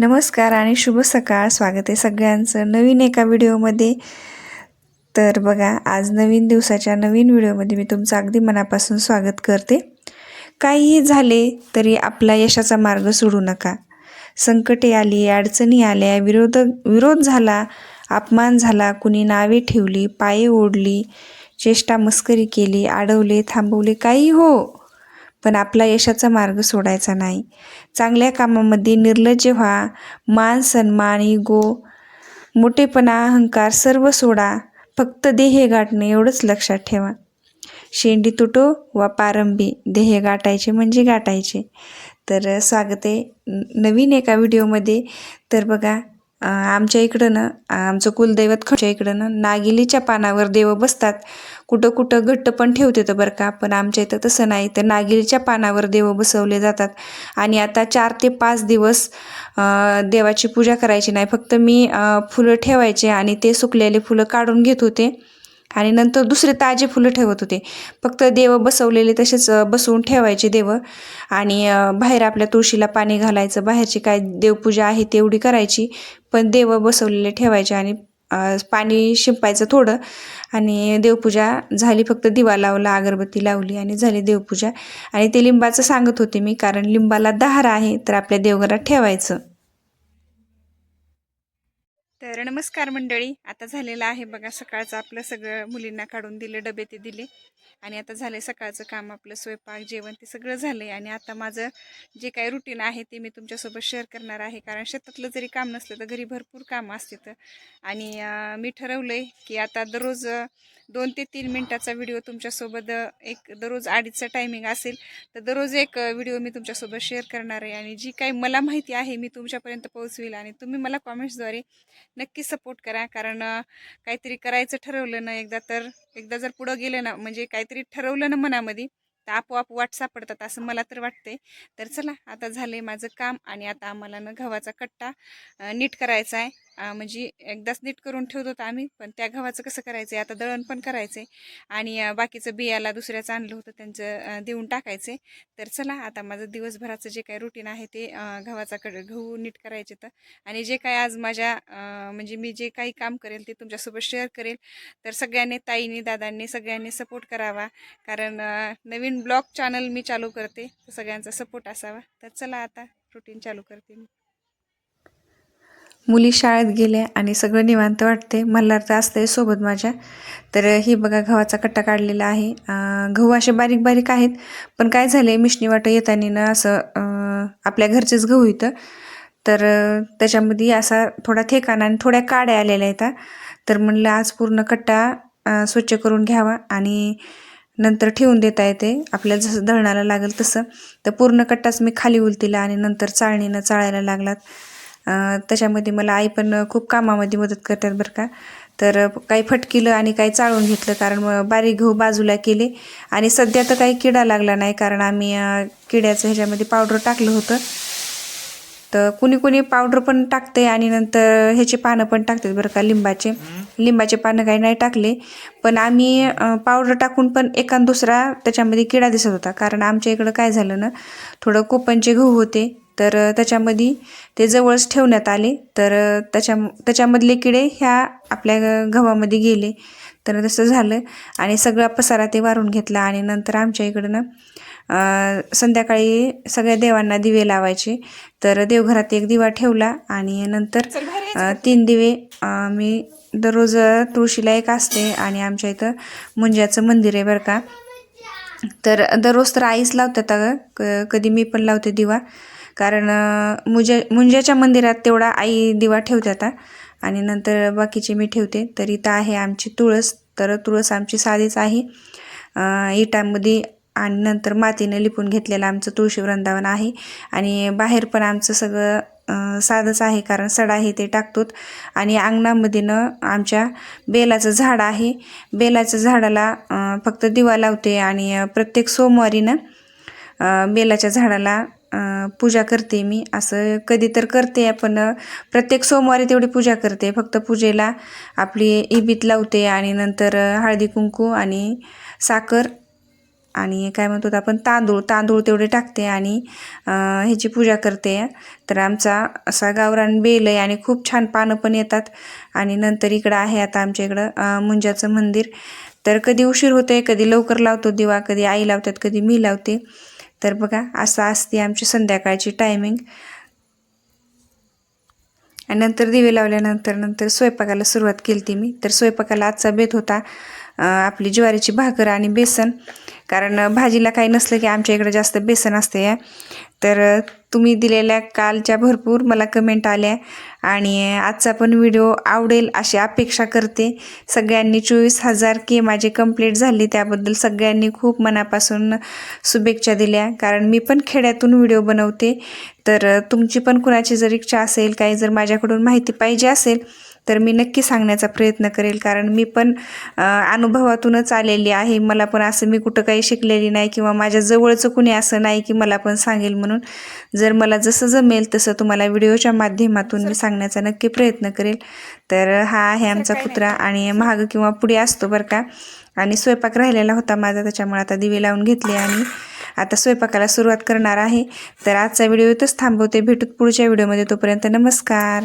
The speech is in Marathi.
नमस्कार आणि शुभ सकाळ. स्वागत आहे सगळ्यांचं नवीन एका व्हिडिओमध्ये. तर बघा आज नवीन दिवसाच्या नवीन व्हिडिओमध्ये मी तुमचं अगदी मनापासून स्वागत करते. काहीही झाले तरी आपला यशाचा मार्ग सोडू नका. संकटे आली अडचणी आल्या विरोध विरोध झाला अपमान झाला कुणी नावे ठेवली पाये ओढली चेष्टा मस्करी केली अडवले थांबवले काही हो. पण आपला यशाचा मार्ग सोडायचा नाही. चांगल्या कामामध्ये निर्लज्ज व्हा. मान सन्मान इगो मोठेपणा अहंकार सर्व सोडा. फक्त देह गाठणे एवढंच लक्षात ठेवा. शेंडी तुटो वा पारंबी देह गाठायचे म्हणजे गाठायचे. तर स्वागत आहे नवीन एका व्हिडिओमध्ये. तर बघा आमच्या इकडं ना आमचं कुलदैवत खच्या इकडं ना नागिलीच्या पानावर देव बसतात. कुठं कुठं घट्ट पण ठेवते तर बरं का पण आमच्या इथं तसं नाही. तर नागिलीच्या पानावर देव बसवले जातात. आणि आता चार ते पाच दिवस देवाची पूजा करायची नाही. फक्त मी फुलं ठेवायचे आणि ते सुकलेले फुलं काढून घेत होते. आणि नंतर दुसरे ताजे फुलं ठेवत होते. फक्त देव बसवलेले तसेच बसवून ठेवायचे देव. आणि बाहेर आपल्या तुळशीला पाणी घालायचं बाहेरची काय देवपूजा आहे तेवढी करायची. पण देव बसवलेले ठेवायचे आणि पाणी शिंपायचं थोडं. आणि देवपूजा झाली फक्त दिवा लावला अगरबत्ती लावली आणि झाली देवपूजा. आणि ते लिंबाचं सांगत होते मी कारण लिंबाला दहार आहे तर आपल्या देवघरात ठेवायचं. तर नमस्कार मंडळी. आता झालेलं आहे बघा सकाळचं आपलं सगळं मुलींना काढून दिले डबे ते दिले. आणि आता झालं सकाळचं काम आपलं स्वयंपाक जेवण ते सगळं झालं आहे आणि आता माझं जे काही रुटीन आहे ते मी तुमच्यासोबत शेअर करणार आहे. कारण शेतातलं जरी काम नसलं तर घरी भरपूर कामं असतात आणि मी ठरवलं आहे की आता दररोज दोन ते तीन मिनटाचा व्हिडिओ तुमच्यासोबत एक दररोज अडीचचा टायमिंग असेल तर दररोज एक व्हिडिओ मी तुमच्यासोबत शेअर करणार आहे. आणि जी काही मला माहिती आहे मी तुमच्यापर्यंत पोहोचवेल. आणि तुम्ही मला कॉमेंट्सद्वारे नक्की सपोर्ट करा. कारण काहीतरी करायचं ठरवलं ना एकदा तर एकदा जर पुढं गेलं ना म्हणजे काहीतरी ठरवलं ना मनामध्ये तर आपोआप वाट सापडतात असं मला तर वाटते तर चला आता झालंय माझं काम आणि आता आम्हाला ना गव्हाचा कट्टा नीट करायचा आहे. म्हणजे एकदाच नीट करून ठेवत होतो आम्ही पण त्या गव्हाचं कसं करायचं आहे आता दळण पण करायचं आहे आणि बाकीचं बियाला दुसऱ्याचं आणलं होतं त्यांचं देऊन टाकायचे तर चला आता माझं दिवसभराचं जे काही रुटीन आहे ते गव्हाचा कड गहू नीट करायचे तर. आणि जे काय आज माझ्या म्हणजे मी जे काही काम करेल ते तुमच्यासोबत शेअर करेल. तर सगळ्यांनी ताईनी दादांनी सगळ्यांनी सपोर्ट करावा. कारण नवीन ब्लॉग चॅनल मी चालू करते सगळ्यांचा सपोर्ट असावा. तर चला आता रुटीन चालू करते मी. मुली शाळेत गेल्या आणि सगळं निवांत वाटते मला तर असतंय सोबत माझ्या. तर ही बघा गव्हाचा कट्टा काढलेला आहे. गहू असे बारीक बारीक आहेत पण काय झाले मिशनी वाटं येताना ना असं आपल्या घरचेच गहू इथं. तर त्याच्यामध्ये असा थोडा ठेकाणा आणि थोड्या काड्या आलेल्या आहेत तर म्हणलं आज पूर्ण कट्टा स्वच्छ करून घ्यावा आणि नंतर ठेवून देता येते. आपल्याला जसं दळणाला लागेल तसं. तर पूर्ण कट्टाच मी खाली उलतीला आणि नंतर चाळणीनं चाळायला लागलात. त्याच्यामध्ये मला आई पण खूप कामामध्ये मदत करतात बरं का. तर काही फटकिलं आणि काही चाळून घेतलं कारण मग बारीक गहू बाजूला केले. आणि सध्या तर काही किडा लागला नाही कारण आम्ही किड्याचं ह्याच्यामध्ये पावडर टाकलं होतं. तर कुणी कुणी पावडर पण टाकते आणि नंतर ह्याचे पानं पण टाकतात बरं का लिंबाचे. लिंबाचे पानं काही नाही टाकले. पण आम्ही पावडर टाकून पण एकान दुसरा त्याच्यामध्ये किडा दिसत होता. कारण आमच्या इकडं काय झालं ना थोडं कोपनचे गहू होते. तर त्याच्यामध्ये ते जवळच ठेवण्यात आले. तर त्याच्या त्याच्यामधले किडे ह्या आपल्या गव्हामध्ये गेले. तर तसं झालं आणि सगळा पसारा ते वारून घेतला आणि नंतर आमच्या इकडं ना अं, संध्याकाळी सगळ्या देवांना दिवे लावायचे. तर देवघरात एक दिवा ठेवला आणि नंतर तीन दिवे मी दररोज तुळशीला एक असते आणि आमच्या इथं मुंज्याचं मंदिर आहे बरं का. तर दररोज तर आईच लावतात अगं. कधी मी पण लावते दिवा. कारण मुंज्या मुंज्याच्या मंदिरात तेवढा आई दिवा ठेवते आता आणि नंतर बाकीचे मी ठेवते. तर इथं आहे आमची तुळस तर तुळस आमची साधीच आहे. अं, इटांमध्ये आणि नंतर मातीनं लिपून घेतलेलं आमचं तुळशी वृंदावन आहे. आणि बाहेर पण आमचं सगळं साधंच आहे कारण सडा हे ते टाकतोत. आणि अंगणामध्ये न आमच्या बेलाचं झाड आहे. बेलाचं झाडाला फक्त दिवा लावते आणि प्रत्येक सोमवारीनं बेलाच्या झाडाला पूजा करते मी. असं कधी तर करते पण प्रत्येक सोमवारी तेवढी पूजा करते. फक्त पूजेला आपली इबीत लावते आणि नंतर हळदी कुंकू आणि साखर आणि काय म्हणतो आपण? तांदूळ. तांदूळ तेवढे टाकते आणि ह्याची पूजा करते. तर आमचा असा गावरान बेल आहे आणि खूप छान पानं पण येतात. आणि नंतर इकडं आहे आता आमच्या इकडं मुंजाचं मंदिर. तर कधी उशीर होते कधी लवकर लावतो दिवा कधी आई लावतात कधी मी लावते. तर बघा असं असते आमची संध्याकाळची टायमिंग आणि नंतर दिवे लावल्यानंतर नंतर स्वयंपाकाला सुरुवात केली ती मी. तर स्वयंपाकाला आजचा बेत होता आपली ज्वारीची भाकर आणि बेसन. कारण भाजीला काही नसलं की आमच्या इकडे जास्त बेसन असते या. तर तुम्ही दिलेल्या कालच्या भरपूर मला कमेंट आल्या. आणि आजचा पण व्हिडिओ आवडेल अशी अपेक्षा करते. सगळ्यांनी चोवीस हजार के माझे कंप्लीट झाली. त्याबद्दल सगळ्यांनी खूप मनापासून शुभेच्छा दिल्या. कारण मी पण खेड्यातून व्हिडिओ बनवते. तर तुमची पण कुणाची जर इच्छा असेल काही जर माझ्याकडून माहिती पाहिजे असेल तर मी नक्की सांगण्याचा प्रयत्न करेल. कारण मी पण अनुभवातूनच आलेली आहे. मला पण असं मी कुठं काही शिकलेली नाही किंवा माझ्या जवळचं कुणी असं नाही की मला पण सांगेल म्हणून. जर मला जसं जमेल तसं तुम्हाला व्हिडिओच्या माध्यमातून मी सांगण्याचा नक्की प्रयत्न करेल. तर हा आहे आमचा कुत्रा आणि महाग किंवा पुढे असतो बरं का. आणि स्वयंपाक राहिलेला होता माझा त्याच्यामुळे आता दिवे लावून घेतले आणि आता स्वयंपाकाला सुरुवात करणार आहे. तर आजचा व्हिडिओ इथंच थांबवते. भेटूत पुढच्या व्हिडिओमध्ये. तोपर्यंत नमस्कार.